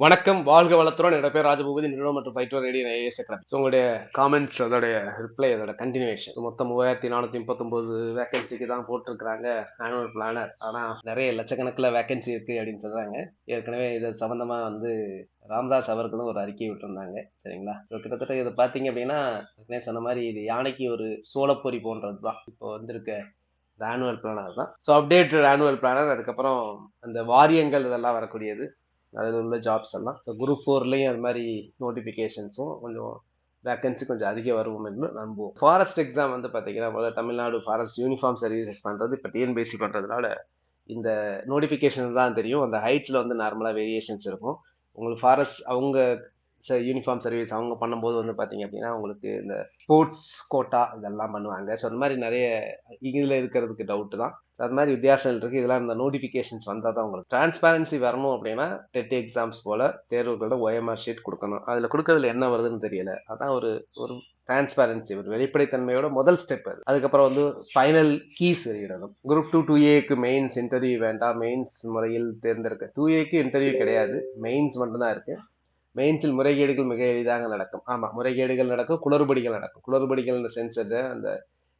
வணக்கம் வாழ்க வளத்துறோம் என்னோட பேர் ராஜபூபதி நிறுவனம் மற்றும் phyto radio AS academy so உங்களுடைய காமெண்ட்ஸ் அதோடைய ரிப்ளை அதோட கண்டினியூஷன் மொத்தம் மூவாயிரத்தி நானூற்றி முப்பத்தொம்போது வேகன்சிக்கு தான் போட்டிருக்கிறாங்க ஆனுவல் பிளானர் ஆனால் நிறைய லட்சக்கணக்கில் வேகன்சி இருக்குது அப்படின்னு சொல்கிறாங்க ஏற்கனவே இது சம்மந்தமாக வந்து ராம்தாஸ் அவர்களும் ஒரு அறிக்கை விட்டுருந்தாங்க. சரிங்களா? ஸோ கிட்டத்தட்ட இதை பார்த்தீங்க அப்படின்னா சொன்ன மாதிரி இது யானைக்கு ஒரு சோளப்பொறி போன்றது தான் இப்போ வந்திருக்க ஆனுவல் பிளானர் தான். ஸோ அப்டேட் ஆனுவல் பிளானர் அதுக்கப்புறம் அந்த வாரியங்கள் இதெல்லாம் வரக்கூடியது. அதில் உள்ள ஜாப்ஸ் எல்லாம். ஸோ குரூப் ஃபோர்லேயும் அது மாதிரி நோட்டிஃபிகேஷன்ஸும் கொஞ்சம் வேக்கன்சி கொஞ்சம் அதிகம் வரும் என்று நம்புவோம். ஃபாரஸ்ட் எக்ஸாம் வந்து பார்த்தீங்கன்னா முதல்ல தமிழ்நாடு ஃபாரஸ்ட் யூனிஃபார்ம் சர்வீசஸ் பண்ணுறது இப்போ டிஎன்பிஎஸ்சி பண்ணுறதுனால இந்த நோட்டிஃபிகேஷன் தான் தெரியும். அந்த ஹைட்ஸில் வந்து நார்மலாக வேரியேஷன்ஸ் இருக்கும். உங்களுக்கு ஃபாரஸ்ட் அவங்க யூனிஃபார்ம் சர்வீஸ் அவங்க பண்ணும்போது வந்து பார்த்தீங்க அப்படின்னா உங்களுக்கு இந்த ஸ்போர்ட்ஸ் கோட்டா இதெல்லாம் பண்ணுவாங்க. ஸோ அந்த மாதிரி நிறைய இதில் இருக்கிறதுக்கு டவுட்டு தான். ஸோ அது மாதிரி வித்தியாசம் இருக்குது இதெல்லாம் இந்த நோட்டிஃபிகேஷன்ஸ் வந்தால் தான் உங்களுக்கு டிரான்ஸ்பேரன்சி வரணும் அப்படின்னா டெட் எக்ஸாம்ஸ் போல் தேர்வுகளோட ஒயம்ஆர் ஷீட் கொடுக்கணும். அதில் கொடுக்கறதுல என்ன வருதுன்னு தெரியல. அதான் ஒரு ஒரு டிரான்ஸ்பேரன்சி ஒரு வெளிப்படைத்தன்மையோட முதல் ஸ்டெப் அது. அதுக்கப்புறம் வந்து ஃபைனல் கீஸ் வெளியிடணும். குரூப் டூ டூ ஏக்கு மெயின்ஸ் இன்டர்வியூ வேண்டாம். மெயின்ஸ் முறையில் தேர்ந்தெடுக்க. டூ ஏக்கு இன்டர்வியூ கிடையாது. மெயின்ஸ் மட்டும்தான் இருக்குது மெயின்ஸில் முறைகேடுகள் மிக எளிதாக நடக்கும். ஆமாம் முறைகேடுகள் நடக்கும் குளறுபடிகள் நடக்கும். குளறுபடிகள் இந்த சென்சர் அந்த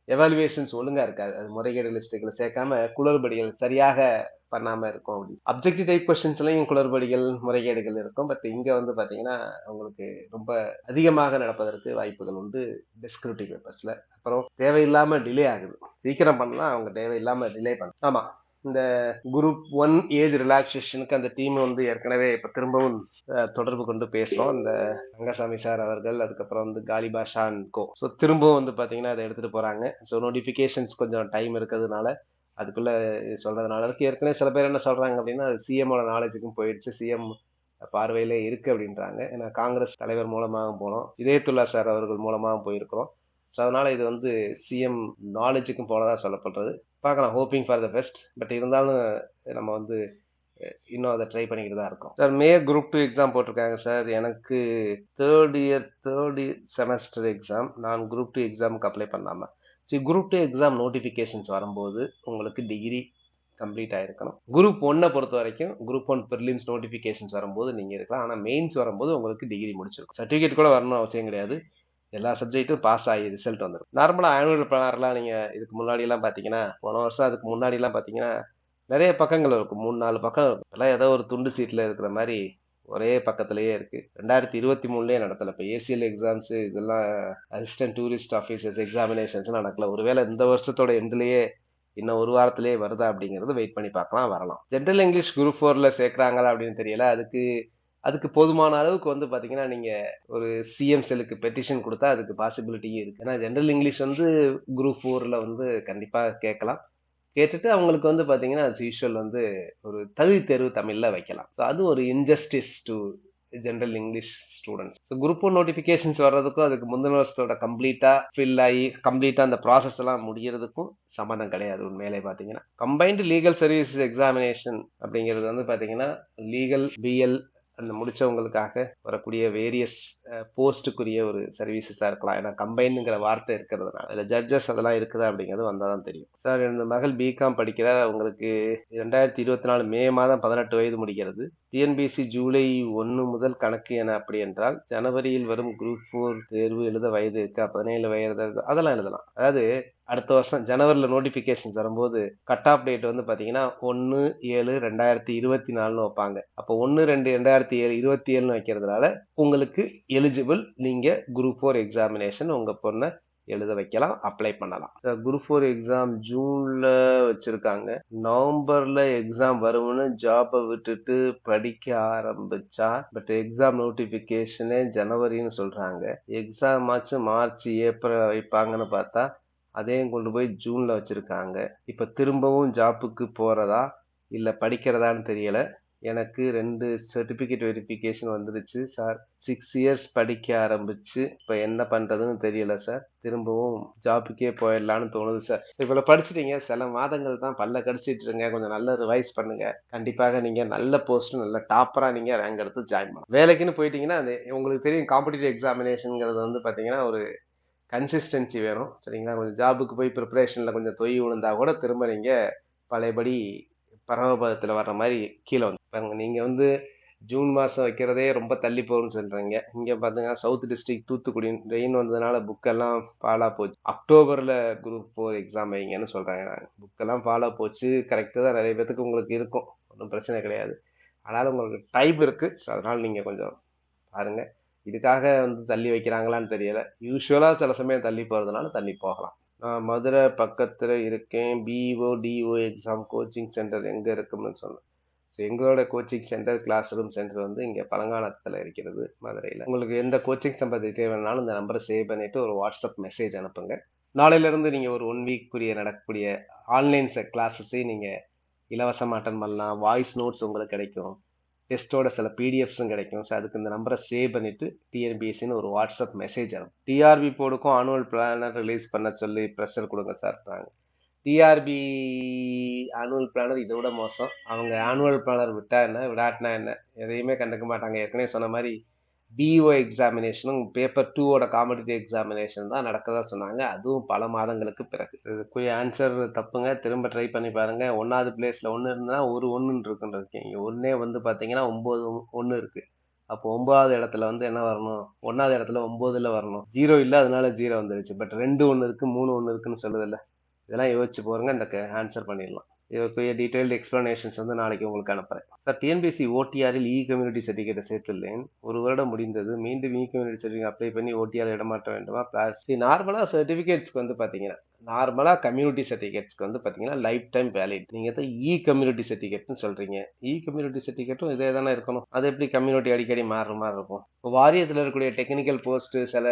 எவாலுவேஷன்ஸ் ஒழுங்காக இருக்காது. அது முறைகேடு லிஸ்ட்டுகளை சேர்க்காம குளறுபடிகள் சரியாக பண்ணாமல் இருக்கும் அப்படின்னு. அப்ஜெக்டிவ் டைப் கொஸ்டின்ஸ்லையும் குளறுபடிகள் முறைகேடுகள் இருக்கும். பட் இங்கே வந்து பார்த்தீங்கன்னா உங்களுக்கு ரொம்ப அதிகமாக நடப்பதற்கு வாய்ப்புகள் உண்டு டிஸ்கிரிப்டிவ் பேப்பர்ஸில் அப்புறம் தேவையில்லாமல் டிலே ஆகுது. சீக்கிரம் பண்ணலாம் அவங்க தேவையில்லாமல் டிலே பண்ணலாம். ஆமாம் இந்த குரூப் ஒன் ஏஜ் ரிலாக்ஸேஷனுக்கு அந்த டீம் வந்து ஏற்கனவே இப்போ திரும்பவும் தொடர்பு கொண்டு பேசுகிறோம் இந்த ரங்கசாமி சார் அவர்கள் அதுக்கப்புறம் வந்து காலிபா ஷான் கோ. ஸோ திரும்பவும் வந்து பார்த்தீங்கன்னா அதை எடுத்துகிட்டு போகிறாங்க ஸோ நோட்டிஃபிகேஷன்ஸ் கொஞ்சம் டைம் இருக்கிறதுனால அதுக்குள்ளே சொல்கிறதுனால அதுக்கு ஏற்கனவே சில பேர் என்ன சொல்கிறாங்க அப்படின்னா அது சிஎம்மோட நாலேஜுக்கும் போயிடுச்சு. சிஎம் பார்வையிலே இருக்கு அப்படின்றாங்க. ஏன்னா காங்கிரஸ் தலைவர் மூலமாகவும் போனோம். இதயத்துல்லா சார் அவர்கள் மூலமாகவும் போயிருக்கிறோம். ஸோ அதனால இது வந்து சிஎம் நாலேஜுக்கும் போனதாக சொல்லப்படுறது. பார்க்கலாம் hoping for the best but இருந்தாலும் நம்ம வந்து இன்னும் அதை ட்ரை பண்ணிக்கிட்டு தான் இருக்கோம். Sir May group two exam போட்டிருக்காங்க சார் எனக்கு third year third year semester exam நான் குரூப் டூ எக்ஸாமுக்கு அப்ளை பண்ணாமல் சரி குரூப் டூ எக்ஸாம் நோட்டிஃபிகேஷன்ஸ் வரும்போது உங்களுக்கு டிகிரி கம்ப்ளீட் ஆகிருக்கணும் குரூப் ஒன்னை பொறுத்த வரைக்கும் குரூப் ஒன் ப்ரிலிம்ஸ் நோட்டிஃபிகேஷன்ஸ் வரும்போது நீங்கள் இருக்கலாம். ஆனால் மெயின்ஸ் வரும்போது உங்களுக்கு டிகிரி முடிச்சிருக்கும். சர்டிஃபிகேட் கூட வரணும் அவசியம் கிடையாது. எல்லா சப்ஜெக்ட்டும் பாஸ் ஆகி ரிசல்ட் வந்துடும் நார்மலாக ஆனுவல் பிளானர்லாம் நீங்கள் இதுக்கு முன்னாடிலாம் பார்த்தீங்கன்னா போன வருஷம் அதுக்கு முன்னாடிலாம் பார்த்தீங்கன்னா நிறைய பக்கங்கள் இருக்கும். மூணு நாலு பக்கம் இருக்கும். எல்லாம் ஏதோ ஒரு துண்டு சீட்டில் இருக்கிற மாதிரி ஒரே பக்கத்துலேயே இருக்குது ரெண்டாயிரத்தி இருபத்தி மூணுலேயே நடத்தலை. இப்போ ஏசிஎல் எக்ஸாம்ஸ் இதெல்லாம் அசிஸ்டன்ட் டூரிஸ்ட் ஆஃபீஸர்ஸ் எக்ஸாமினேஷன்ஸ் நடக்கல. ஒருவேளை இந்த வருஷத்தோட எண்ட்லேயே இன்னும் ஒரு வாரத்திலேயே வருதா அப்படிங்கிறது வெயிட் பண்ணி பார்க்கலாம் வரலாம். ஜென்ரல் இங்கிலீஷ் குரூப் ஃபோரில் சேர்க்குறாங்களா அப்படின்னு தெரியல. அதுக்கு அதுக்கு போதுமான அளவுக்கு வந்து பாத்தீங்கன்னா நீங்க ஒரு சிஎம் செல்லுக்கு பெட்டிஷன் கொடுத்தா அதுக்கு பாசிபிலிட்டியும் இருக்கு. ஏன்னா ஜென்ரல் இங்கிலீஷ் வந்து குரூப் ஃபோர்ல வந்து கண்டிப்பா கேட்கலாம். கேட்டுட்டு அவங்களுக்கு வந்து பாத்தீங்கன்னா அஸ் யூஷுவல் வந்து ஒரு தகுதி தேர்வு தமிழ்ல வைக்கலாம். ஸோ அது ஒரு injustice to general English students so group one notifications வர்றதுக்கும் அதுக்கு முந்தின வருஷத்தோட கம்ப்ளீட்டாக ஃபில் ஆகி கம்ப்ளீட்டாக அந்த ப்ராசஸ் எல்லாம் முடிகிறதுக்கும் சம்மந்தம் கிடையாது உண்மையிலே பார்த்தீங்கன்னா கம்பைன்டு லீகல் சர்வீசஸ் எக்ஸாமினேஷன் அப்படிங்கிறது வந்து பார்த்தீங்கன்னா லீகல் பிஎல் அந்த முடிச்சவங்களுக்காக வரக்கூடிய வேரியஸ் போஸ்ட்டுக்குரிய ஒரு சர்வீசஸாக இருக்கலாம். ஏன்னா கம்பைனுங்கிற வார்த்தை இருக்கிறதுனால. அதில் ஜட்ஜஸ் அதெல்லாம் இருக்குதா அப்படிங்கிறது வந்தால் தான் தெரியும். சார் இந்த மகள் பிகாம் படிக்கிற. உங்களுக்கு ரெண்டாயிரத்தி இருபத்தி நாலு மே மாதம் பதினெட்டு வயது முடிக்கிறது. டிஎன்பிசி ஜூலை ஒன்று முதல் கணக்கு என அப்படி என்றால் ஜனவரியில் வரும் குரூப் ஃபோர் தேர்வு எழுத வயது இருக்கா. பதினேழு வயது அதெல்லாம் எழுதலாம். அதாவது அடுத்த வருஷம் ஜனவரியில் நோட்டிஃபிகேஷன் தரும்போது கட் ஆஃப் டேட் வந்து பார்த்தீங்கன்னா ஒன்று ஏழு ரெண்டாயிரத்தி இருபத்தி நாலுன்னு வைப்பாங்க. அப்போ ஒன்று ரெண்டு ரெண்டாயிரத்தி ஏழு இருபத்தி ஏழுன்னு வைக்கிறதுனால உங்களுக்கு எலிஜிபிள் நீங்கள் குரூப் ஃபோர் எக்ஸாமினேஷன் உங்கள் பொண்ணை எழுத வைக்கலாம் அப்ளை பண்ணலாம். குரூப் ஃபோர் எக்ஸாம் ஜூன்ல வச்சிருக்காங்க. நவம்பர்ல எக்ஸாம் வரும்னு ஜாபை விட்டுட்டு படிக்க ஆரம்பிச்சா பட் எக்ஸாம் நோட்டிபிகேஷனே ஜனவரின்னு சொல்றாங்க. எக்ஸாம் ஆச்சு மார்ச் ஏப்ரல் வைப்பாங்கன்னு பார்த்தா அதையும் கொண்டு போய் ஜூன்ல வச்சிருக்காங்க. இப்ப திரும்பவும் ஜாப்புக்கு போறதா இல்ல படிக்கிறதான்னு தெரியல. எனக்கு ரெண்டு சர்டிஃபிகேட் வெரிஃபிகேஷன் வந்துருச்சு சார் சிக்ஸ் இயர்ஸ் படிக்க ஆரம்பிச்சு இப்போ என்ன பண்ணுறதுன்னு தெரியல சார் திரும்பவும் ஜாப்புக்கே போயிடலான்னு தோணுது சார் இவ்வளோ படிச்சிட்டீங்க. சில மாதங்கள் தான் பல்ல கடிச்சிட்டு இருங்க. கொஞ்சம் நல்ல ரிவைஸ் பண்ணுங்க. கண்டிப்பாக நீங்கள் நல்ல போஸ்ட் நல்ல டாப்பராக நீங்கள் ரேங்க் எடுத்து ஜாயின் பண்ணலாம். வேலைக்குன்னு போயிட்டீங்கன்னா அது உங்களுக்கு தெரியும் காம்படிட்டிவ் எக்ஸாமினேஷனுங்கிறது வந்து பார்த்தீங்கன்னா ஒரு கன்சிஸ்டன்சி வேணும். சரிங்களா? கொஞ்சம் ஜாபுக்கு போய் ப்ரிப்பரேஷனில் கொஞ்சம் தொய் விழுந்தா கூட திரும்ப நீங்கள் பழையபடி பரமபதத்தில் வர்ற மாதிரி கீழே வந்து. நீங்கள் வந்து ஜூன் மாதம் வைக்கிறதே ரொம்ப தள்ளி போகும்னு சொல்கிறீங்க இங்கே பார்த்தீங்கன்னா சவுத் டிஸ்ட்ரிக்ட் தூத்துக்குடி ரெயின் வந்ததுனால புக்கெல்லாம் ஃபாலாக போச்சு. அக்டோபரில் குரூப் ஃபோர் எக்ஸாம் வைங்கன்னு சொல்கிறாங்க நாங்கள் புக்கெல்லாம் ஃபாலாக போச்சு. கரெக்டாக தான் நிறைய பேத்துக்கு உங்களுக்கு இருக்கும். ஒன்றும் பிரச்சனை கிடையாது. ஆனால் உங்களுக்கு டைப் இருக்குது ஸோ அதனால் நீங்கள் கொஞ்சம் பாருங்கள் இதுக்காக வந்து தள்ளி வைக்கிறாங்களான்னு தெரியலை. யூஸ்வலாக சில சமயம் தள்ளி போகிறதுனால தள்ளி போகலாம். நான் மதுரை பக்கத்தில் இருக்கேன். PO DO exam coaching center எங்கே இருக்குன்னு சொன்னேன். ஸோ எங்களோட coaching center class room center வந்து இங்கே பழங்காலத்தில் இருக்கிறது மதுரையில். உங்களுக்கு எந்த கோச்சிங் சென்டர் தேவைனாலும் இந்த நம்பரை சேவ் பண்ணிவிட்டு ஒரு வாட்ஸ்அப் மெசேஜ் அனுப்புங்க. நாளையிலேருந்து நீங்கள் ஒரு ஒன் வீக்குரிய நடக்கக்கூடிய ஆன்லைன் கிளாஸஸையும் நீங்கள் இலவசமாக அட்டன் பண்ணலாம். வாய்ஸ் நோட்ஸ் உங்களுக்கு கிடைக்கும். டெஸ்ட்டோட சில பிடிஎஃப்ஸும் கிடைக்கும். ஸோ அதுக்கு இந்த நம்பரை சேவ் பண்ணிவிட்டு டிஎன்பிஎஸ்சின்னு ஒரு வாட்ஸ்அப் மெசேஜ் அனுப்பும். டிஆர்பி போர்டுக்கும் ஆனுவல் பிளானர் ரிலீஸ் பண்ண சொல்லி ப்ரெஷர் கொடுங்க சார் டிஆர்பி ஆனுவல் பிளானர் இதை விட மோசம். அவங்க ஆனுவல் பிளானர் விட்டா என்ன விடாட்டினா என்ன? எதையுமே கண்டுக்க மாட்டாங்க. ஏற்கனவே சொன்ன மாதிரி பிஓ எக்ஸாமினேஷனும் பேப்பர் டூவோட காம்படிட்டிவ் எக்ஸாமினேஷன் தான் நடக்கதா சொன்னாங்க. அதுவும் பல மாதங்களுக்கு பிறகு. இதுக்கு ஆன்சர் தப்புங்க. திரும்ப ட்ரை பண்ணி பாருங்க. ஒன்றாவது பிளேஸில் ஒன்று இருந்தால் ஒரு ஒன்றுன்னு இருக்குன்னு இருக்கீங்க. ஒன்றே வந்து பார்த்தீங்கன்னா ஒம்பது ஒன்று இருக்குது அப்போ ஒன்பதாவது இடத்துல வந்து என்ன வரணும்? ஒன்றாவது இடத்துல ஒம்போதில் வரணும். ஜீரோ இல்லை அதனால ஜீரோ வந்துருச்சு. பட் ரெண்டு ஒன்று இருக்குது மூணு ஒன்று இருக்குன்னு சொல்லுதில்ல. இதெல்லாம் யோசிச்சு போருங்க இந்த ஆன்சர் பண்ணிடலாம். இதற்குரிய டீட்டெயில்டு எக்ஸ்ப்ளனேஷன்ஸ் வந்து நாளைக்கு உங்களுக்கு அனுப்புகிறேன் சார் டிஎன்பிசி ஓடிஆரில் இ கம்யூனிட்டி சர்டிஃபிகேட்டை சேர்த்துள்ளேன். ஒரு வருடம் முடிந்தது. மீண்டும் இ கம்யூனிட்டி சர்டிஃபிகேட் அப்ளை பண்ணி ஓடிஆர் இடமாற்ற வேண்டுமா? ப்ளஸ் நார்மலாக சர்டிஃபிகேட்ஸ்க்கு வந்து பார்த்தீங்கன்னா நார்மலாக கம்யூனிட்டி சர்டிஃபிகேட்ஸ்க்கு வந்து பார்த்தீங்கன்னா லைஃப் டைம் வேலிட் நீங்கள் தான் இ கம்யூனிட்டி சர்டிஃபிகேட்னு சொல்கிறீங்க இ கம்யூனிட்டி சர்டிஃபிகேட்டும் இதே தானே இருக்கணும். அது எப்படி கம்யூனிட்டி அடிக்கடி மாறுற மாதிரி இருக்கும்? இப்போ வாரியத்தில் இருக்கக்கூடிய டெக்னிக்கல் போஸ்ட்டு சில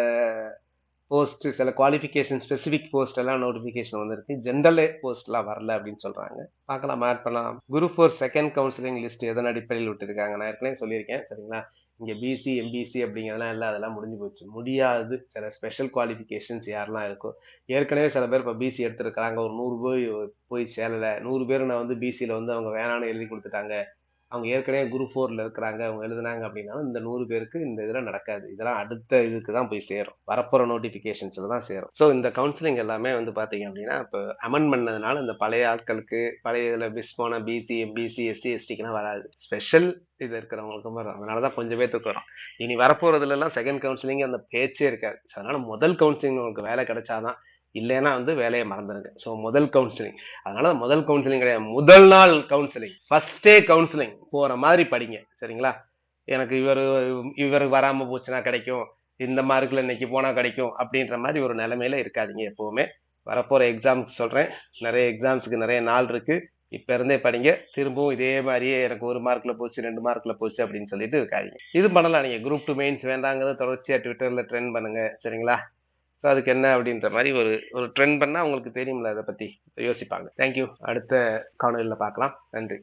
போஸ்ட் சில குவாலிஃபிகேஷன் ஸ்பெசிஃபிக் போஸ்ட் எல்லாம் நோட்டிஃபிகேஷன் வந்திருக்கு. ஜென்ரல் போஸ்ட்லாம் வரல அப்படின்னு சொல்றாங்க. பார்க்கலாம் ஆட் பண்ணலாம். Group four second counselling list எதன் அடிப்படையில் விட்டுருக்காங்க? நான் ஏற்கனவே சொல்லியிருக்கேன் சரிங்களா? இங்கே பிசி எம்பிசி அப்படிங்கிறதெல்லாம் இல்லை அதெல்லாம் முடிஞ்சு போச்சு. முடியாது. சில ஸ்பெஷல் குவாலிஃபிகேஷன்ஸ் யாரெல்லாம் இருக்கோ. ஏற்கனவே சில பேர் இப்போ பிசி எடுத்துருக்காங்க ஒரு நூறு போய் போய் சேரலை. நூறு பேர் நான் வந்து பிசியில் வந்து அவங்க வேணான்னு எழுதி கொடுத்துட்டாங்க. அவங்க ஏற்கனவே குரூப் ஃபோரில் இருக்கிறாங்க அவங்க எழுதுனாங்க அப்படின்னாலும் இந்த நூறு பேருக்கு இந்த இதில் நடக்காது. இதெல்லாம் அடுத்த இதுக்கு தான் போய் சேரும். வரப்போகிற நோட்டிஃபிகேஷன்ஸில் தான் சேரும். ஸோ இந்த கவுன்சிலிங் எல்லாமே வந்து பார்த்தீங்க அப்படின்னா இப்போ அமெண்ட் பண்ணதுனால இந்த பழைய ஆட்களுக்கு பழைய இதில் மிஸ் போன பிசி எம்பிசி எஸ்சி எஸ்டிக்குலாம் வராது. ஸ்பெஷல் இது இருக்கிறவங்களுக்கு வரும். அதனால தான் கொஞ்சம் பேத்துக்கு வரும். இனி வரப்போகிறதுலலாம் செகண்ட் கவுன்சிலிங் அந்த பேச்சே இருக்காது. அதனால முதல் கவுன்சிலிங் உங்களுக்கு வேலை கிடைச்சாதான் இல்லைன்னா வந்து வேலையை மறந்துடுங்க ஸோ முதல் கவுன்சிலிங் அதனால முதல் கவுன்சிலிங் கிடையாது. முதல் நாள் கவுன்சிலிங் ஃபர்ஸ்டே கவுன்சிலிங் போகிற மாதிரி படிங்க. சரிங்களா? எனக்கு இவர் இவர் வராமல் போச்சுன்னா கிடைக்கும். இந்த மார்க்கில் இன்னைக்கு போனால் கிடைக்கும் அப்படின்ற மாதிரி ஒரு நிலைமையில இருக்காதிங்க எப்போவுமே. வரப்போகிற எக்ஸாம்ஸ் சொல்கிறேன் நிறைய எக்ஸாம்ஸுக்கு நிறைய நாள் இருக்குது இப்போ இருந்தே படிங்க. திரும்பவும் இதே மாதிரியே எனக்கு ஒரு மார்க்கில் போச்சு ரெண்டு மார்க்கில் போச்சு அப்படின்னு சொல்லிட்டு இருக்காதிங்க. இது பண்ணலாம். நீங்கள் குரூப் டூ மெயின்ஸ் வேண்டாங்கிறத தொடர்ச்சியாக ட்விட்டரில் ட்ரெண்ட் பண்ணுங்க. சரிங்களா? ஸோ அதுக்கு என்ன அப்படின்ற மாதிரி ஒரு ஒரு ட்ரெண்ட் பண்ணால் அவங்களுக்கு தெரியும்ல அதை பற்றி யோசிப்பாங்க. தேங்க்யூ அடுத்த காணொலியில் பார்க்கலாம். நன்றி.